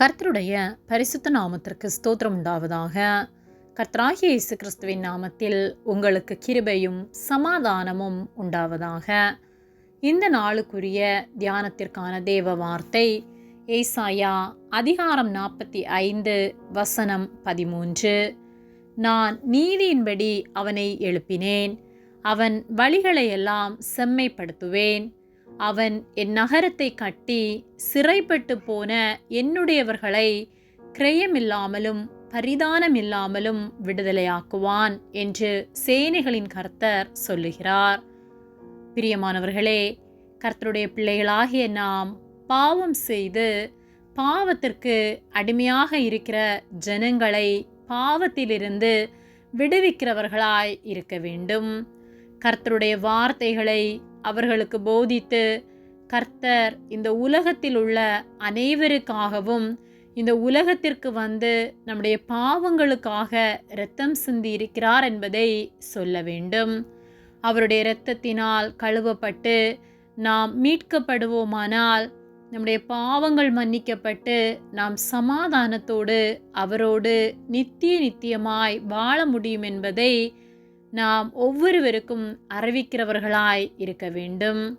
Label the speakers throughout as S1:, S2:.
S1: கர்த்தருடைய பரிசுத்த நாமத்திற்கு ஸ்தோத்திரம் உண்டாவதாக. கர்த்தராகிய இயேசு கிறிஸ்துவின் நாமத்தில் உங்களுக்கு கிருபையும் சமாதானமும் உண்டாவதாக. இந்த நாளுக்குரிய தியானத்திற்கான தேவ வார்த்தை ஏசாயா அதிகாரம் நாற்பத்தி ஐந்து வசனம் பதிமூன்று. நான் நீதியின்படி அவனை எழுப்பினேன் அவன் வழிகளையெல்லாம் செம்மைப்படுத்துவேன். அவன் என் நகரத்தை கட்டி சிறைப்பட்டு போன என்னுடையவர்களை கிரயமில்லாமலும் பரிதானமில்லாமலும் விடுதலையாக்குவான் என்று சேனைகளின் கர்த்தர் சொல்லுகிறார். பிரியமானவர்களே கர்த்தருடைய பிள்ளைகளாகிய நாம் பாவம் செய்து பாவத்திற்கு அடிமையாக இருக்கிற ஜனங்களை பாவத்திலிருந்து விடுவிக்கிறவர்களாய் இருக்க வேண்டும். கர்த்தருடைய வார்த்தைகளை அவர்களுக்கு போதித்து கர்த்தர் இந்த உலகத்தில் உள்ள அனைவருக்காகவும் இந்த உலகத்திற்கு வந்து நம்முடைய பாவங்களுக்காக இரத்தம் சிந்தி இருக்கிறார் என்பதை சொல்ல வேண்டும். அவருடைய இரத்தத்தினால் கழுவப்பட்டு நாம் மீட்கப்படுவோமானால் நம்முடைய பாவங்கள் மன்னிக்கப்பட்டு நாம் சமாதானத்தோடு அவரோடு நித்திய நித்தியமாய் வாழ முடியும் என்பதை நாம் ஒவ்வொருவருக்கும் அறிவிக்கிறவர்களாய் இருக்க வேண்டும்.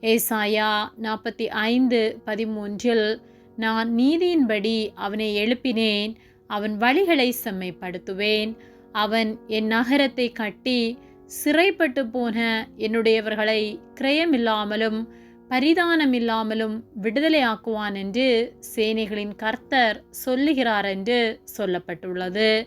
S1: ஏசாயா நாற்பத்தி ஐந்து பதிமூன்றில் நான் நீதியின்படி அவனை எழுப்பினேன். அவன் வழிகளை செம்மைப்படுத்துவேன். அவன் என் நகரத்தை கட்டி சிறைப்பட்டு போன என்னுடையவர்களை கிரயமில்லாமலும் பரிதானமில்லாமலும் விடுதலையாக்குவான் என்று சேனைகளின் கர்த்தர் சொல்லுகிறார் என்று சொல்லப்பட்டுள்ளது.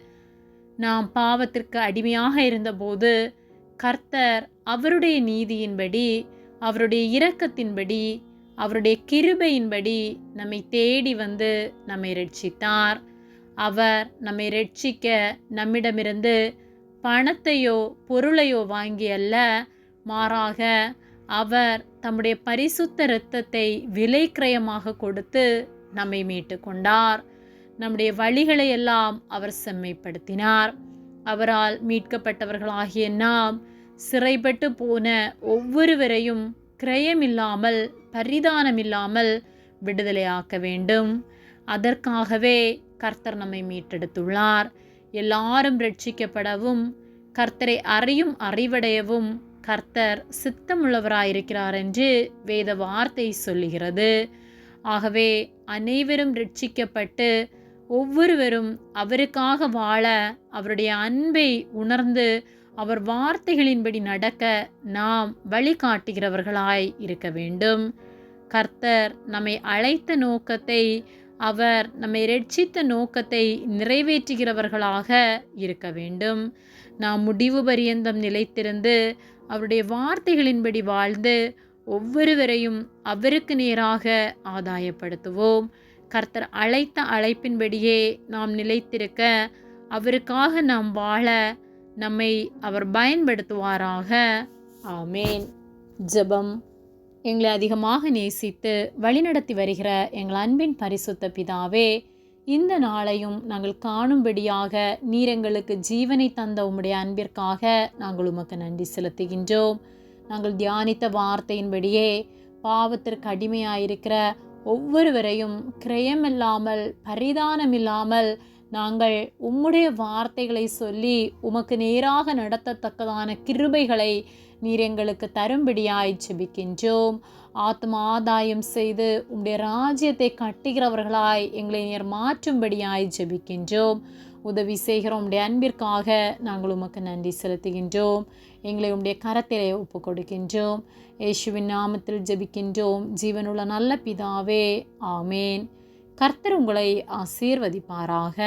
S1: நாம் பாவத்திற்கு அடிமையாக இருந்தபோது கர்த்தர் அவருடைய நீதியின்படி அவருடைய இரக்கத்தின்படி அவருடைய கிருபையின்படி நம்மை தேடி வந்து நம்மை ரட்சித்தார் அவர் நம்மை ரட்சிக்க நம்மிடமிருந்து பணத்தையோ பொருளையோ வாங்கி அல்ல மாறாக அவர் தம்முடைய பரிசுத்த இரத்தத்தை விலை கிரயமாக கொடுத்து நம்மை மீட்டு கொண்டார். நம்முடைய வழிகளை எல்லாம் அவர் செம்மைப்படுத்தினார். அவரால் மீட்கப்பட்டவர்களாகிய நாம் சிறைப்பட்டு போன ஒவ்வொருவரையும் கிரயமில்லாமல் பரிதானமில்லாமல் விடுதலையாக்க வேண்டும். அதற்காகவே கர்த்தர் நம்மை மீட்டெடுத்துள்ளார். எல்லாரும் ரட்சிக்கப்படவும் கர்த்தரை அறியும் அறிவடையவும் கர்த்தர் சித்தமுள்ளவராயிருக்கிறார் என்று வேத வார்த்தை சொல்லுகிறது. ஆகவே அனைவரும் ரட்சிக்கப்பட்டு ஒவ்வொருவரும் அவருக்காக வாழ அவருடைய அன்பை உணர்ந்து அவர் வார்த்தைகளின்படி நடக்க நாம் வழிகாட்டுகிறவர்களாய் இருக்க வேண்டும். கர்த்தர் நம்மை அழைத்த நோக்கத்தை அவர் நம்மை ரட்சித்த நோக்கத்தை நிறைவேற்றுகிறவர்களாக இருக்க வேண்டும். நாம் முடிவு பரியந்தம் நிலைத்திருந்து அவருடைய வார்த்தைகளின்படி வாழ்ந்து ஒவ்வொருவரையும் அவருக்கு நேராக ஆதாயப்படுத்துவோம். கர்த்தர் அழைத்த அழைப்பின்படியே நாம் நிலைத்திருக்க அவருக்காக நாம் வாழ நம்மை அவர் பயன்படுத்துவாராக. ஆமேன். ஜெபம் எங்களை அதிகமாக நேசித்து வழிநடத்தி வருகிற எங்கள் அன்பின் பரிசுத்த பிதாவே இந்த நாளையும் நாங்கள் காணும்படியாக நீர் எங்களுக்கு ஜீவனை தந்த உம்முடைய அன்பிற்காக நாங்கள் உமக்கு நன்றி செலுத்துகின்றோம். நாங்கள் தியானித்த வார்த்தையின்படியே பாவத்திற்கு அடிமையாயிருக்கிற ஒவ்வொருவரையும் கிரயமில்லாமல் பரிதானமில்லாமல் நாங்கள் உம்முடைய வார்த்தைகளை சொல்லி உமக்கு நேராக நடத்தத்தக்கதான கிருபைகளை நீர் எங்களுக்கு தரும்படியாய் ஜெபிக்கின்றோம். ஆத்ம ஆதாயம் செய்து உம்முடைய ராஜ்யத்தை கட்டுகிறவர்களாய் எங்களை நீர் மாற்றும்படியாய் ஜெபிக்கின்றோம். உதவி செய்கிறோம். உடைய அன்பிற்காக நாங்கள் உமக்கு நன்றி செலுத்துகின்றோம். எங்களை உடைய கரத்திலே ஒப்பு கொடுக்கின்றோம் இயேசுவின் நாமத்தில் ஜெபிக்கின்றோம். ஜீவனுள்ள நல்ல பிதாவே ஆமேன். கர்த்தர் உங்களை ஆசீர்வதிப்பாராக.